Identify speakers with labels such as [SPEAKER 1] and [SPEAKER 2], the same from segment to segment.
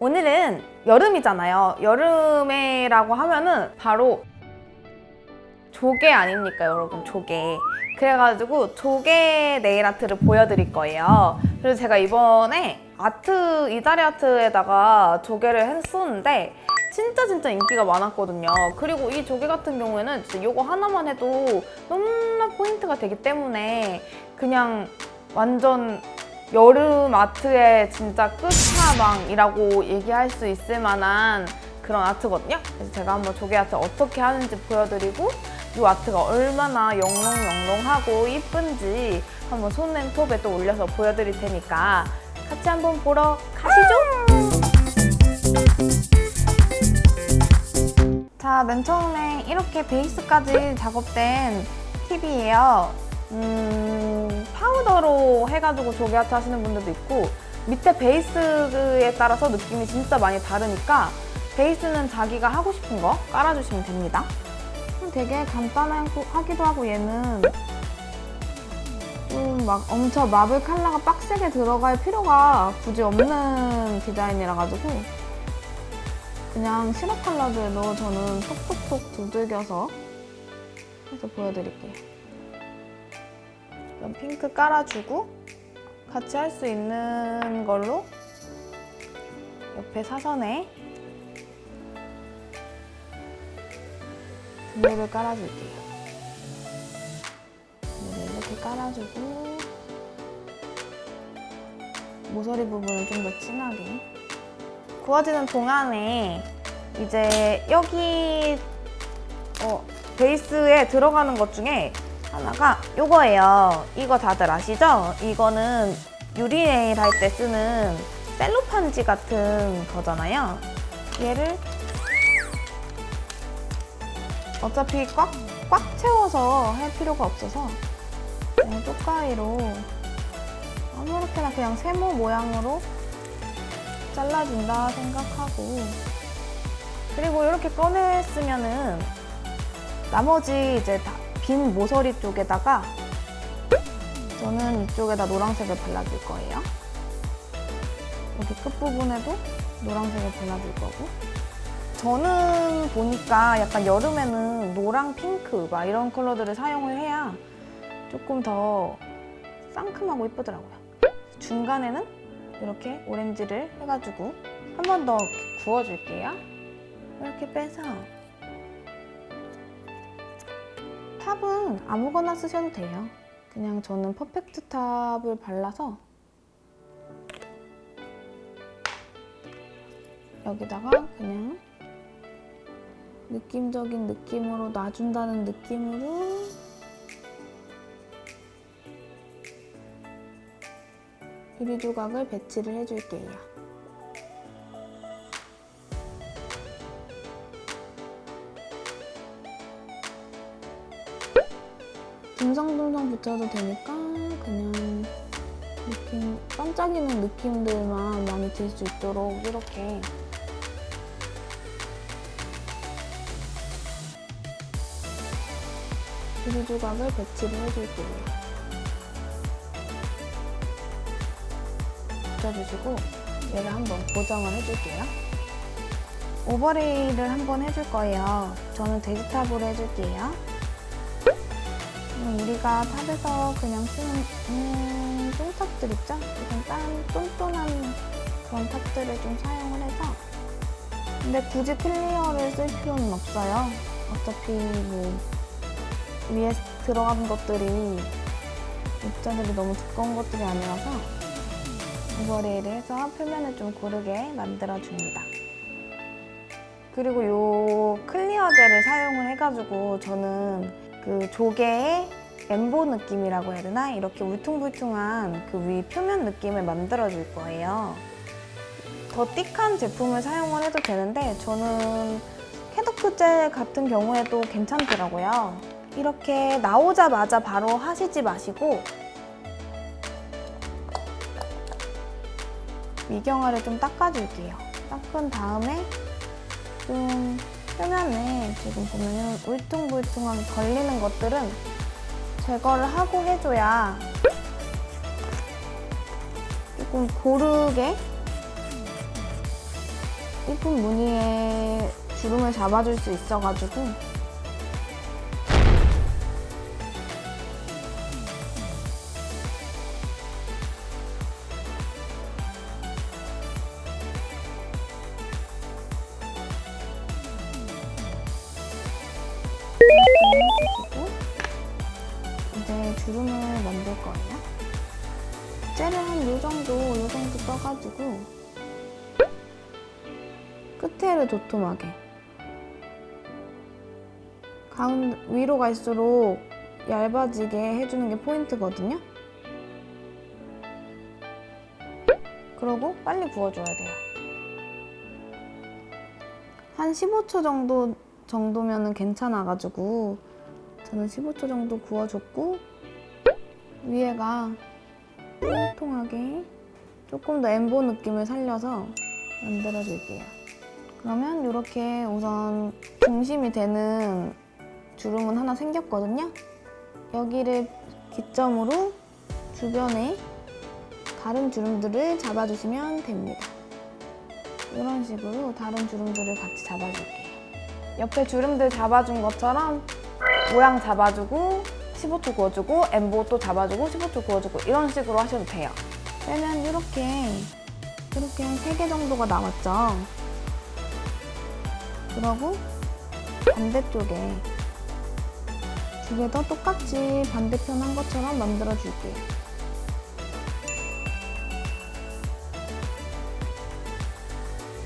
[SPEAKER 1] 오늘은 여름이잖아요. 여름에라고 하면은 바로 조개 아닙니까, 여러분? 조개. 그래가지고 조개 네일 아트를 보여드릴 거예요. 그래서 제가 이번에 아트, 이다리 아트에다가 조개를 했었는데 진짜 진짜 인기가 많았거든요. 그리고 이 조개 같은 경우에는 진짜 이거 하나만 해도 너무나 포인트가 되기 때문에 그냥 완전 여름 아트의 진짜 끝판왕이라고 얘기할 수 있을 만한 그런 아트거든요. 그래서 제가 한번 조개 아트 어떻게 하는지 보여드리고 이 아트가 얼마나 영롱영롱하고 이쁜지 한번 손냄 톱에 또 올려서 보여드릴 테니까 같이 한번 보러 가시죠. 자, 맨 처음에 이렇게 베이스까지 작업된 팁이에요. 음, 파우더로 해가지고 조개 아트 하시는 분들도 있고 밑에 베이스에 따라서 느낌이 진짜 많이 다르니까 베이스는 자기가 하고 싶은 거 깔아주시면 됩니다. 음, 되게 간단하기도 하고 얘는 좀막 엄청 마블 컬러가 빡세게 들어갈 필요가 굳이 없는 디자인이라 가지고 그냥 시럽 컬러들로 저는 톡톡톡 두들겨서 해서 보여드릴게요. 이런 핑크 깔아주고 같이 할 수 있는 걸로 옆에 사선에 드물을 깔아줄게요. 드물을 이렇게 깔아주고 모서리 부분은 좀더 진하게 구워지는 동안에 이제 여기 어, 베이스에 들어가는 것 중에 하나가 이거예요. 이거 다들 아시죠? 이거는 유리 네일 할 때 쓰는 셀로판지 같은 거잖아요. 얘를 어차피 꽉, 꽉 채워서 할 필요가 없어서 그냥 쪽가위로 아무렇게나 그냥 세모 모양으로 잘라준다 생각하고 그리고 이렇게 꺼냈으면은 나머지 이제 다 빈 모서리 쪽에다가 저는 이쪽에다 노란색을 발라줄 거예요. 여기 끝부분에도 노란색을 발라줄 거고 저는 보니까 약간 여름에는 노랑, 핑크 막 이런 컬러들을 사용을 해야 조금 더 상큼하고 이쁘더라고요. 중간에는 이렇게 오렌지를 해가지고 한 번 더 구워줄게요. 이렇게 빼서 탑은 아무거나 쓰셔도 돼요. 그냥 저는 퍼펙트 탑을 발라서 여기다가 그냥 느낌적인 느낌으로 놔준다는 느낌으로 유리 조각을 배치를 해줄게요. 듬성듬성 붙여도 되니까 그냥 느낌 반짝이는 느낌들만 많이 들 수 있도록 이렇게 유리 조각을 배치를 해줄게요. 붙여주시고 얘를 한번 고정을 해줄게요. 오버레이를 한번 해줄 거예요. 저는 데지탑으로 해줄게요. 음, 우리가 탑에서 그냥 쓰는 음, 똥탑들 있죠? 이런 딴 똔똔한 그런 탑들을 좀 사용을 해서 근데 굳이 클리어를 쓸 필요는 없어요. 어차피 뭐 위에 들어가는 것들이 입자들이 너무 두꺼운 것들이 아니라서 오버레이를 해서 표면을 좀 고르게 만들어줍니다. 그리고 요 클리어 젤을 사용을 해가지고 저는 그 조개의 엠보 느낌이라고 해야 되나? 이렇게 울퉁불퉁한 그 위 표면 느낌을 만들어줄 거예요. 더 띡한 제품을 사용을 해도 되는데 저는 캐더크 젤 같은 경우에도 괜찮더라고요. 이렇게 나오자마자 바로 하시지 마시고 미경화를 좀 닦아줄게요. 닦은 다음에 좀 표면에 지금 보면은 울퉁불퉁하게 걸리는 것들은 제거를 하고 해줘야 조금 고르게 이쁜 무늬에 주름을 잡아줄 수 있어가지고 이제 주름을 만들 거예요. 젤을 한 요 정도, 요 정도 떠가지고 끝에를 도톰하게 가운 위로 갈수록 얇아지게 해주는 게 포인트거든요. 그러고 빨리 부어줘야 돼요. 한 15초 정도 정도면은 괜찮아가지고 저는 15초 정도 구워줬고 위에가 통통하게 조금 더 엠보 느낌을 살려서 만들어줄게요. 그러면 이렇게 우선 중심이 되는 주름은 하나 생겼거든요. 여기를 기점으로 주변에 다른 주름들을 잡아주시면 됩니다. 이런 식으로 다른 주름들을 같이 잡아줄게요. 옆에 주름들 잡아준 것처럼 모양 잡아주고 15초 구워주고 엠보 또 잡아주고 15초 구워주고 이런 식으로 하셔도 돼요. 빼면 이렇게 이렇게 한 3개 정도가 남았죠. 그러고 반대쪽에 두 개 더 똑같이 반대편 한 것처럼 만들어 줄게요.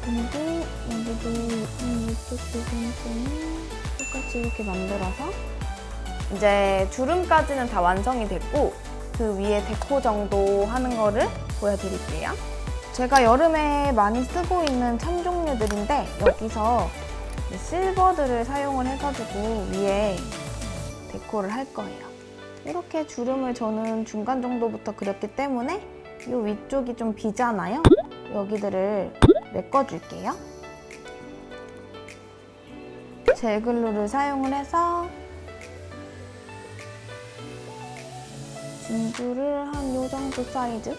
[SPEAKER 1] 그리고 여기도 한 이쪽 부분쯤은 똑같 이 이렇게 만들어서 이제 주름까지는 다 완성이 됐고 그 위에 데코 정도 하는 거를 보여드릴게요. 제가 여름에 많이 쓰고 있는 참 종류들인데 여기서 이 실버들을 사용을 해가지고 위에 데코를 할 거예요. 이렇게 주름을 저는 중간 정도부터 그렸기 때문에 이 위쪽이 좀 비잖아요. 여기들을 메꿔줄게요. 젤글루를 사용을 해서 진주를 한 요 정도 사이즈?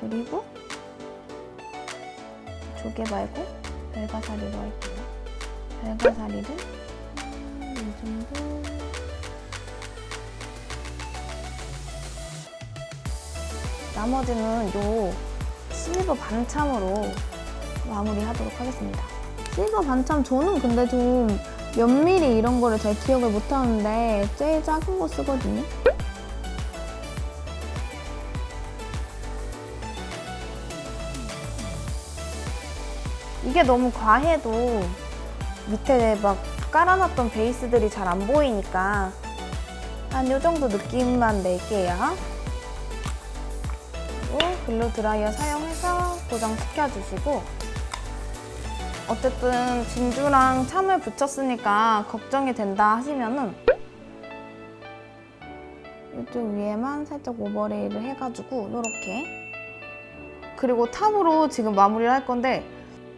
[SPEAKER 1] 그리고 조개 말고 별가사리로 할게요. 별가사리를 이 정도. 나머지는 요 실버 반참으로 마무리하도록 하겠습니다. 실버 반참 저는 근데 좀몇 미리 이런 거를 잘 기억을 못 하는데 제일 작은 거 쓰거든요. 이게 너무 과해도 밑에 막 깔아놨던 베이스들이 잘 안 보이니까 한 요 정도 느낌만 낼게요. 그리고 글루 드라이어 사용해서 고정시켜주시고 어쨌든 진주랑 참을 붙였으니까 걱정이 된다 하시면은 이쪽 위에만 살짝 오버레이를 해가지고 이렇게. 그리고 탑으로 지금 마무리를 할 건데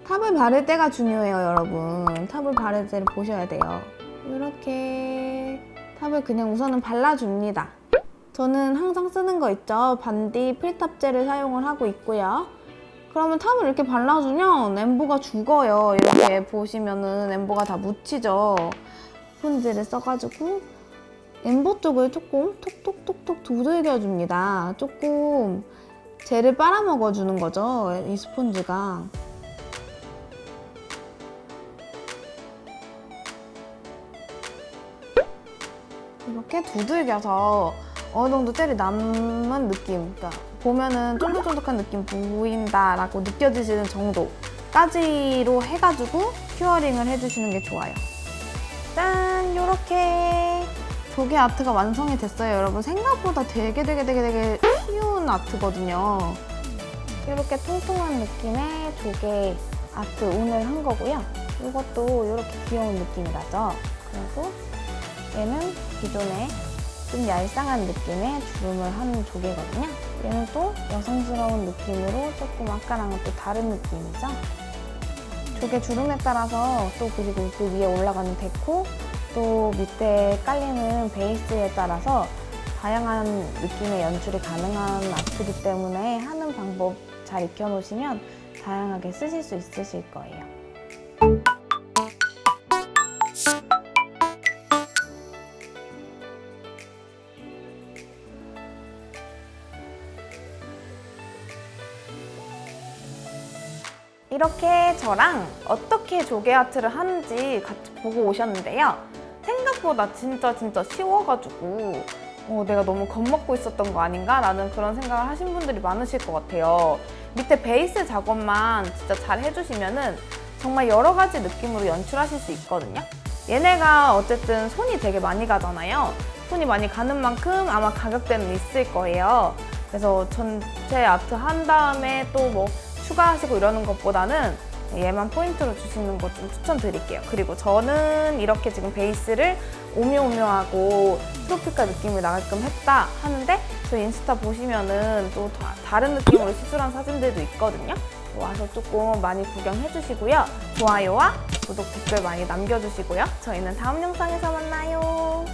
[SPEAKER 1] 탑을 바를 때가 중요해요 여러분. 탑을 바를 때를 보셔야 돼요. 이렇게 탑을 그냥 우선은 발라줍니다. 저는 항상 쓰는 거 있죠? 반디 필탑 젤을 사용을 하고 있고요 그러면 탑을 이렇게 발라주면 엠보가 죽어요. 이렇게 보시면은 엠보가 다 묻히죠. 스펀지를 써가지고 엠보 쪽을 조금 톡톡톡톡 두들겨줍니다. 조금 젤을 빨아먹어주는 거죠. 이 스펀지가. 이렇게 두들겨서 어느 정도 젤이 남은 느낌, 그러니까 보면은 쫀득쫀득한 느낌 보인다라고 느껴지시는 정도까지로 해가지고 큐어링을 해주시는 게 좋아요. 짠! 이렇게 조개 아트가 완성이 됐어요, 여러분. 생각보다 되게 되게 되게 되게 쉬운 아트거든요. 이렇게 통통한 느낌의 조개 아트 오늘 한 거고요. 이것도 이렇게 귀여운 느낌이 나죠? 그리고 얘는 기존에 좀 얄쌍한 느낌의 주름을 한 조개거든요. 얘는 또 여성스러운 느낌으로 조금 아까랑은 또 다른 느낌이죠. 조개 주름에 따라서 또 그리고 그 위에 올라가는 데코 또 밑에 깔리는 베이스에 따라서 다양한 느낌의 연출이 가능한 아트이기 때문에 하는 방법 잘 익혀놓으시면 다양하게 쓰실 수 있으실 거예요. 이렇게 저랑 어떻게 조개 아트를 하는지 같이 보고 오셨는데요. 생각보다 진짜 진짜 쉬워가지고 어, 내가 너무 겁먹고 있었던 거 아닌가? 라는 그런 생각을 하신 분들이 많으실 것 같아요. 밑에 베이스 작업만 진짜 잘 해주시면은 정말 여러 가지 느낌으로 연출하실 수 있거든요. 얘네가 어쨌든 손이 되게 많이 가잖아요. 손이 많이 가는 만큼 아마 가격대는 있을 거예요. 그래서 전체 아트 한 다음에 또뭐 추가하시고 이러는 것보다는 얘만 포인트로 주시는 것 좀 추천드릴게요. 그리고 저는 이렇게 지금 베이스를 오묘오묘하고 트로피카 느낌을 나게끔 했다 하는데 저 인스타 보시면은 또 다- 다른 느낌으로 시술한 사진들도 있거든요. 와서 조금 많이 구경해 주시고요. 좋아요와 구독, 댓글 많이 남겨주시고요. 저희는 다음 영상에서 만나요.